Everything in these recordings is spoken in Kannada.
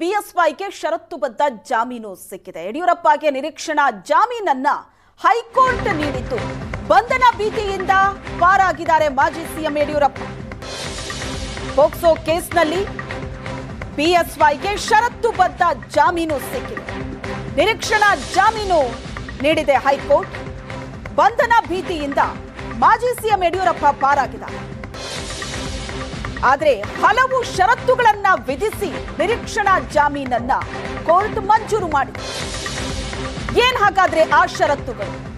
ಬಿಎಸ್ವೈಗೆ ಷರತ್ತುಬದ್ಧ ಜಾಮೀನು ಸಿಕ್ಕಿದೆ. ಯಡಿಯೂರಪ್ಪಗೆ ನಿರೀಕ್ಷಣಾ ಜಾಮೀನನ್ನ ಹೈಕೋರ್ಟ್ ನೀಡಿತು ಬಂಧನ ಭೀತಿಯಿಂದ ಪಾರಾಗಿದ್ದಾರೆ ಮಾಜಿ ಸಿಎಂ ಯಡಿಯೂರಪ್ಪ. ಪೋಕ್ಸೋ ಕೇಸ್ನಲ್ಲಿ ಬಿಎಸ್ವೈಗೆ ಷರತ್ತುಬದ್ಧ ಜಾಮೀನು ಸಿಕ್ಕಿದೆ. ನಿರೀಕ್ಷಣಾ ಜಾಮೀನು ನೀಡಿದೆ ಹೈಕೋರ್ಟ್. ಬಂಧನ ಭೀತಿಯಿಂದ ಮಾಜಿ ಸಿಎಂ ಯಡಿಯೂರಪ್ಪ ಪಾರಾಗಿದ್ದಾರೆ. ಆದರೆ ಹಲವು ಷರತ್ತುಗಳನ್ನ ವಿಧಿಸಿ ನಿರೀಕ್ಷಣಾ ಜಾಮೀನನ್ನ ಕೋರ್ಟ್ ಮಂಜೂರು ಮಾಡಿದೆ. ಏನ್ ಹಾಗಾದ್ರೆ ಆ ಷರತ್ತುಗಳು?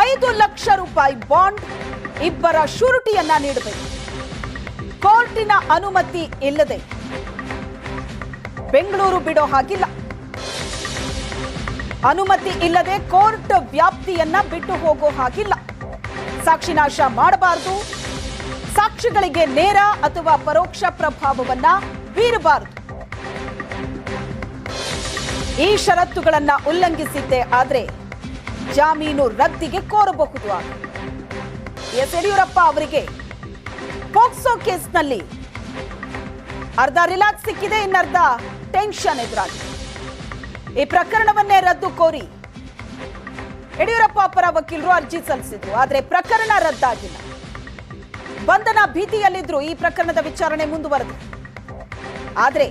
ಐದು ಲಕ್ಷ ರೂಪಾಯಿ ಬಾಂಡ್ ಇಬ್ಬರ ಶೂರಿಟಿಯನ್ನ ನೀಡಬೇಕು. ಕೋರ್ಟಿನ ಅನುಮತಿ ಇಲ್ಲದೆ ಬೆಂಗಳೂರು ಬಿಡೋ ಹಾಗಿಲ್ಲ. ಅನುಮತಿ ಇಲ್ಲದೆ ಕೋರ್ಟ್ ವ್ಯಾಪ್ತಿಯನ್ನ ಬಿಟ್ಟು ಹೋಗೋ ಹಾಗಿಲ್ಲ. ಸಾಕ್ಷಿನಾಶ ಮಾಡಬಾರದು. ಸಾಕ್ಷಿಗಳಿಗೆ ನೇರ ಅಥವಾ ಪರೋಕ್ಷ ಪ್ರಭಾವವನ್ನ ಬೀರಬಾರದು. ಈ ಷರತ್ತುಗಳನ್ನ ಉಲ್ಲಂಘಿಸಿದ್ದೆ ಆದ್ರೆ ಜಾಮೀನು ರದ್ದಿಗೆ ಕೋರಬಹುದು. ಎಸ್ ಯಡಿಯೂರಪ್ಪ ಅವರಿಗೆ ಪೋಕ್ಸೋ ಕೇಸ್ನಲ್ಲಿ ಅರ್ಧ ರಿಲ್ಯಾಕ್ಸ್ ಸಿಕ್ಕಿದೆ, ಇನ್ನರ್ಧ ಟೆನ್ಷನ್ ಎದುರಾಗಿದೆ. ಈ ಪ್ರಕರಣವನ್ನೇ ರದ್ದು ಕೋರಿ ಯಡಿಯೂರಪ್ಪ ಪರ ವಕೀಲರು ಅರ್ಜಿ ಸಲ್ಲಿಸಿದ್ರು, ಆದ್ರೆ ಪ್ರಕರಣ ರದ್ದಾಗಿಲ್ಲ. ಬಂಧನ ಭೀತಿಯಲ್ಲಿದ್ರು ಈ ಪ್ರಕರಣದ ವಿಚಾರಣೆ ಮುಂದುವರೆದು. ಆದರೆ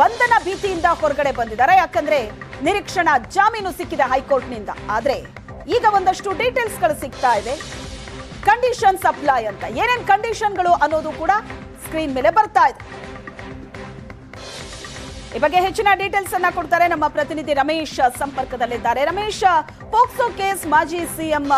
ಬಂಧನ ಭೀತಿಯಿಂದ ಹೊರಗಡೆ ಬಂದಿದ್ದಾರೆ. ಯಾಕಂದ್ರೆ ನಿರೀಕ್ಷಣಾ ಜಾಮೀನು ಸಿಕ್ಕಿದೆ ಹೈಕೋರ್ಟ್ನಿಂದ. ಆದ್ರೆ ಈಗ ಒಂದಷ್ಟು ಡೀಟೇಲ್ಸ್ಗಳು ಸಿಗ್ತಾ ಇದೆ. ಕಂಡೀಷನ್ಸ್ ಸಪ್ಲೈ ಅಂತ. ಏನೇನ್ ಕಂಡೀಷನ್ಗಳು ಅನ್ನೋದು ಕೂಡ ಸ್ಕ್ರೀನ್ ಮೇಲೆ ಬರ್ತಾ ಇದೆ. ಈ ಬಗ್ಗೆ ಹೆಚ್ಚಿನ ಡೀಟೇಲ್ಸ್ ಅನ್ನ ಕೊಡ್ತಾರೆ ನಮ್ಮ ಪ್ರತಿನಿಧಿ ರಮೇಶ್ ಸಂಪರ್ಕದಲ್ಲಿದ್ದಾರೆ. ರಮೇಶ್, ಪೋಕ್ಸೋ ಕೇಸ್ ಮಾಜಿ ಸಿಎಂ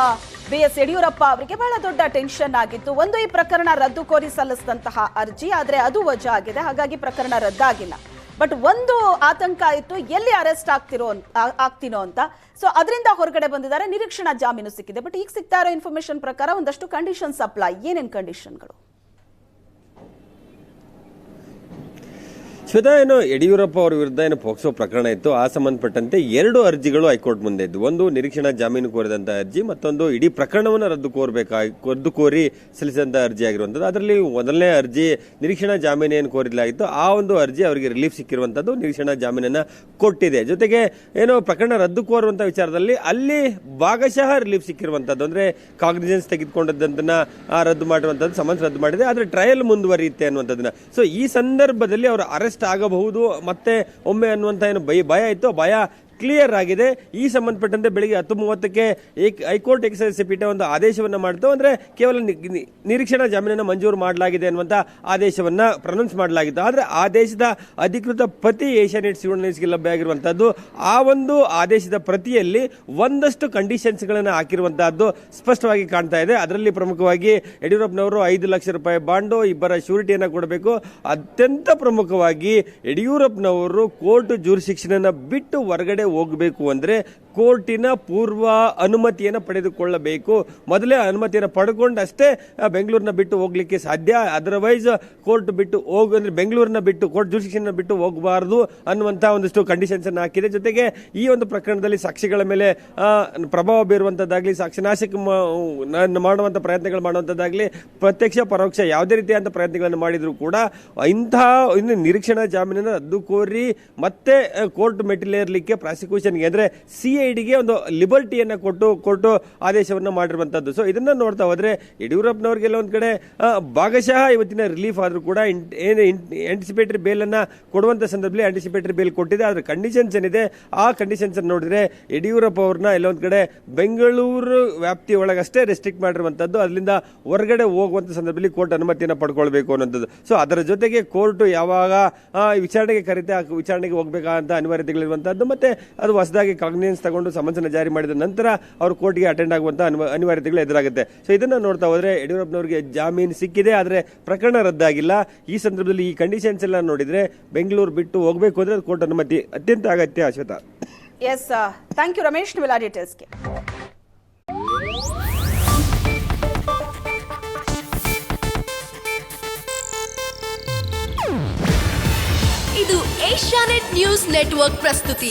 ಬಿ ಎಸ್ ಯಡಿಯೂರಪ್ಪ ಅವರಿಗೆ ಬಹಳ ದೊಡ್ಡ ಟೆನ್ಷನ್ ಆಗಿತ್ತು. ಒಂದು ಈ ಪ್ರಕರಣ ರದ್ದು ಕೋರಿ ಸಲ್ಲಿಸಿದಂತಹ ಅರ್ಜಿ, ಆದರೆ ಅದು ವಜಾ ಆಗಿದೆ. ಹಾಗಾಗಿ ಪ್ರಕರಣ ರದ್ದಾಗಿಲ್ಲ. ಬಟ್ ಒಂದು ಆತಂಕ ಇತ್ತು, ಎಲ್ಲಿ ಅರೆಸ್ಟ್ ಆಗ್ತಿರೋ ಆಗ್ತೀನೋ ಅಂತ. ಸೊ ಅದರಿಂದ ಹೊರಗಡೆ ಬಂದಿದ್ದಾರೆ. ನಿರೀಕ್ಷಣಾ ಜಾಮೀನು ಸಿಕ್ಕಿದೆ. ಬಟ್ ಈಗ ಸಿಗ್ತಾ ಇರೋ ಇನ್ಫಾರ್ಮೇಶನ್ ಪ್ರಕಾರ ಒಂದಷ್ಟು ಕಂಡೀಷನ್ಸ್ ಅಪ್ಲೈ ಏನೇನು ಕಂಡೀಷನ್ಗಳು ಶ್ವೇತಾ, ಏನು ಯಡಿಯೂರಪ್ಪ ಅವರ ವಿರುದ್ಧ ಏನು ಪೋಕ್ಸೋ ಪ್ರಕರಣ ಇತ್ತು. ಆ ಸಂಬಂಧಪಟ್ಟಂತೆ ಎರಡು ಅರ್ಜಿಗಳು ಹೈಕೋರ್ಟ್ ಮುಂದೆ ಇದ್ದು ಒಂದು ನಿರೀಕ್ಷಣಾ ಜಾಮೀನು ಕೋರಿದಂತಹ ಅರ್ಜಿ, ಮತ್ತೊಂದು ಇಡೀ ಪ್ರಕರಣವನ್ನು ರದ್ದು ಕೋರಬೇಕಾಗಿ ರದ್ದು ಕೋರಿ ಸಲ್ಲಿಸಿದಂತಹ ಅರ್ಜಿ ಆಗಿರುವಂಥದ್ದು. ಅದರಲ್ಲಿ ಮೊದಲನೇ ಅರ್ಜಿ ನಿರೀಕ್ಷಣಾ ಜಾಮೀನು ಏನು ಕೋರಿಲಾಗಿತ್ತು ಆ ಒಂದು ಅರ್ಜಿ ಅವರಿಗೆ ರಿಲೀಫ್ ಸಿಕ್ಕಿರುವಂಥದ್ದು, ನಿರೀಕ್ಷಣಾ ಜಾಮೀನನ್ನು ಕೊಟ್ಟಿದೆ. ಜೊತೆಗೆ ಏನು ಪ್ರಕರಣ ರದ್ದು ಕೋರುವಂಥ ವಿಚಾರದಲ್ಲಿ ಅಲ್ಲಿ ಭಾಗಶಃ ರಿಲೀಫ್ ಸಿಕ್ಕಿರುವಂಥದ್ದು. ಅಂದರೆ ಕಾಗ್ನಿಜೆನ್ಸ್ ತೆಗೆದುಕೊಂಡದ್ದನ್ನು ರದ್ದು ಮಾಡುವಂಥದ್ದು ಸಮನ್ಸ್ ರದ್ದು ಮಾಡಿದೆ. ಆದರೆ ಟ್ರಯಲ್ ಮುಂದುವರಿಯುತ್ತೆ ಅನ್ನುವಂಥದ್ದನ್ನು. ಸೊ ಈ ಸಂದರ್ಭದಲ್ಲಿ ಅವರು ಅರೆಸ್ಟ್ ಆಗಬಹುದು. ಮತ್ತೆ ಒಮ್ಮೆ ಅನ್ನುವಂಥ ಏನು ಭಯ ಭಯ ಇತ್ತು ಭಯ ಕ್ಲಿಯರ್ ಆಗಿದೆ. ಈ ಸಂಬಂಧಪಟ್ಟಂತೆ ಬೆಳಿಗ್ಗೆ ಹತ್ತು ಮೂವತ್ತಕ್ಕೆ ಹೈಕೋರ್ಟ್ ಎಕ್ಸೈಸ್ ಪೀಠ ಒಂದು ಆದೇಶವನ್ನು ಮಾಡಿತು. ಅಂದ್ರೆ ಕೇವಲ ನಿರೀಕ್ಷಣಾ ಜಾಮೀನನ್ನು ಮಂಜೂರು ಮಾಡಲಾಗಿದೆ ಅನ್ನುವಂತ ಆದೇಶವನ್ನ ಪ್ರನೌನ್ಸ್ ಮಾಡಲಾಗಿತ್ತು. ಆದ್ರೆ ಆದೇಶದ ಅಧಿಕೃತ ಪ್ರತಿ ಏಷ್ಯಾನೆಟ್ ನ್ಯೂಸ್ಗೆ ಲಭ್ಯ ಆಗಿರುವಂಥದ್ದು ಆ ಒಂದು ಆದೇಶದ ಪ್ರತಿಯಲ್ಲಿ ಒಂದಷ್ಟು ಕಂಡೀಷನ್ಸ್ಗಳನ್ನು ಹಾಕಿರುವಂತಹದ್ದು ಸ್ಪಷ್ಟವಾಗಿ ಕಾಣ್ತಾ ಇದೆ. ಅದರಲ್ಲಿ ಪ್ರಮುಖವಾಗಿ ಯಡಿಯೂರಪ್ಪನವರು ಐದು ಲಕ್ಷ ರೂಪಾಯಿ ಬಾಂಡು, ಇಬ್ಬರ ಶ್ಯೂರಿಟಿಯನ್ನು ಕೊಡಬೇಕು. ಅತ್ಯಂತ ಪ್ರಮುಖವಾಗಿ ಯಡಿಯೂರಪ್ಪನವರು ಕೋರ್ಟ್ ಜೂರಿಸಿಕ್ಷನ್ ಬಿಟ್ಟು ಹೊರಗಡೆ ಹೋಗಬೇಕು ಅಂದ್ರೆ ಕೋರ್ಟಿನ ಪೂರ್ವ ಅನುಮತಿಯನ್ನು ಪಡೆದುಕೊಳ್ಳಬೇಕು. ಮೊದಲೇ ಅನುಮತಿಯನ್ನು ಪಡ್ಕೊಂಡಷ್ಟೇ ಬೆಂಗಳೂರನ್ನ ಬಿಟ್ಟು ಹೋಗ್ಲಿಕ್ಕೆ ಸಾಧ್ಯ. ಅದರ್ವೈಸ್ ಕೋರ್ಟ್ ಬಿಟ್ಟು ಹೋಗ, ಅಂದ್ರೆ ಬೆಂಗಳೂರನ್ನ ಬಿಟ್ಟು, ಕೋರ್ಟ್ ಜುಡಿಷನ್ನ ಬಿಟ್ಟು ಹೋಗಬಾರದು ಅನ್ನುವಂಥ ಒಂದಿಷ್ಟು ಕಂಡೀಷನ್ಸನ್ನು ಹಾಕಿದೆ. ಜೊತೆಗೆ ಈ ಒಂದು ಪ್ರಕರಣದಲ್ಲಿ ಸಾಕ್ಷಿಗಳ ಮೇಲೆ ಪ್ರಭಾವ ಬೀರುವಂತದ್ದಾಗ್ಲಿ ಸಾಕ್ಷಿನಾಶಕ ಮ- ನ- ಮಾಡುವಂತ ಪ್ರಯತ್ನಗಳು ಮಾಡುವಂಥದ್ದಾಗಲಿ, ಪ್ರತ್ಯಕ್ಷ, ಪರೋಕ್ಷ ಯಾವುದೇ ರೀತಿಯಾದಂಥ ಪ್ರಯತ್ನಗಳನ್ನು ಮಾಡಿದರೂ ಕೂಡ ಇಂತಹ ಇನ್ನು ನಿರೀಕ್ಷಣಾ ಜಾಮೀನನ್ನು ರದ್ದು ಕೋರಿ ಮತ್ತೆ ಕೋರ್ಟ್ ಮೆಟ್ಟಿಲೇರ್ಲಿಕ್ಕೆ ಪ್ರಾಸಿಕ್ಯೂಷನ್ಗೆ ಅಂದರೆ ಸಿ ಗೆ ಒಂದು ಲಿಬರ್ಟಿಯನ್ನ ಕೊಟ್ಟು ಕೊಟ್ಟು ಆದೇಶವನ್ನು ಮಾಡಿರುವಂಥದ್ದು ಸೊ ಇದನ್ನ ನೋಡ್ತಾ ಹೋದರೆ ಯಡಿಯೂರಪ್ಪನವ್ರಿಗೆಲ್ಲ ಒಂದು ಕಡೆ ಭಾಗಶಃ ಇವತ್ತಿನ ರಿಲೀಫ್ ಆದ್ರೂ ಕೂಡ ಏನು ಆಂಟಿಸಿಪೇಟರಿ ಬೇಲನ್ನು ಕೊಡುವಂಥ ಸಂದರ್ಭದಲ್ಲಿ ಆಂಟಿಸಿಪೇಟರಿ ಬೇಲ್ ಕೊಟ್ಟಿದೆ. ಆದರೆ ಕಂಡೀಷನ್ಸ್ ಏನಿದೆ? ಆ ಕಂಡೀಷನ್ಸ್ ನೋಡಿದ್ರೆ ಯಡಿಯೂರಪ್ಪ ಅವ್ರನ್ನ ಎಲ್ಲೊಂದ್ ಕಡೆ ಬೆಂಗಳೂರು ವ್ಯಾಪ್ತಿ ಒಳಗಷ್ಟೇ ರೆಸ್ಟ್ರಿಕ್ಟ್ ಮಾಡಿರುವಂಥದ್ದು ಅದರಿಂದ ಹೊರಗಡೆ ಹೋಗುವಂತ ಸಂದರ್ಭದಲ್ಲಿ ಕೋರ್ಟ್ ಅನುಮತಿಯನ್ನು ಪಡ್ಕೊಳ್ಬೇಕು ಅನ್ನೋಂಥದ್ದು. ಸೊ ಅದರ ಜೊತೆಗೆ ಕೋರ್ಟ್ ಯಾವಾಗ ವಿಚಾರಣೆಗೆ ಕರೀತೆ ಆ ವಿಚಾರಣೆಗೆ ಹೋಗಬೇಕಾದಂಥ ಅನಿವಾರ್ಯತೆಗಳಿರುವಂಥದ್ದು ಮತ್ತೆ ಅದು ಹೊಸದಾಗಿ ಕಾಗ್ನಿಯನ್ಸ್ ತಗೊಂಡು ಸಮನ್ಸನ್ನು ಜಾರಿ ಮಾಡಿದ ನಂತರ ಅವರು ಕೋರ್ಟ್ಗೆ ಅಟೆಂಡ್ ಆಗುವಂತ ಅನಿವ- ಅನಿವಾರ್ಯತೆಗಳು ಎದುರಾಗುತ್ತೆ. ಸೊ ಇದನ್ನ ನೋಡ್ತಾ ಹೋದ್ರೆ ಯಡಿಯೂರಪ್ಪನವರಿಗೆ ಜಾಮೀನು ಸಿಕ್ಕಿದೆ ಆದ್ರೆ ಪ್ರಕರಣ ರದ್ದಾಗಿಲ್ಲ. ಈ ಸಂದರ್ಭದಲ್ಲಿ ಈ ಕಂಡೀಷನ್ಸ್ ಎಲ್ಲ ನೋಡಿದ್ರೆ ಬೆಂಗಳೂರು ಬಿಟ್ಟು ಹೋಗಬೇಕು ಅಂದ್ರೆ ಕೋರ್ಟ್ ಅನುಮತಿ ಅತ್ಯಂತ ಅಗತ್ಯ Ashwath. Yes thank you Ramesh ನೀವೆಲ್ಲ ಡೀಟೇಲ್ಸ್ಗೆ ಇದು ಏಷ್ಯಾನೆಟ್ ನ್ಯೂಸ್ ನೆಟ್ವರ್ಕ್ ಪ್ರಸ್ತುತಿ.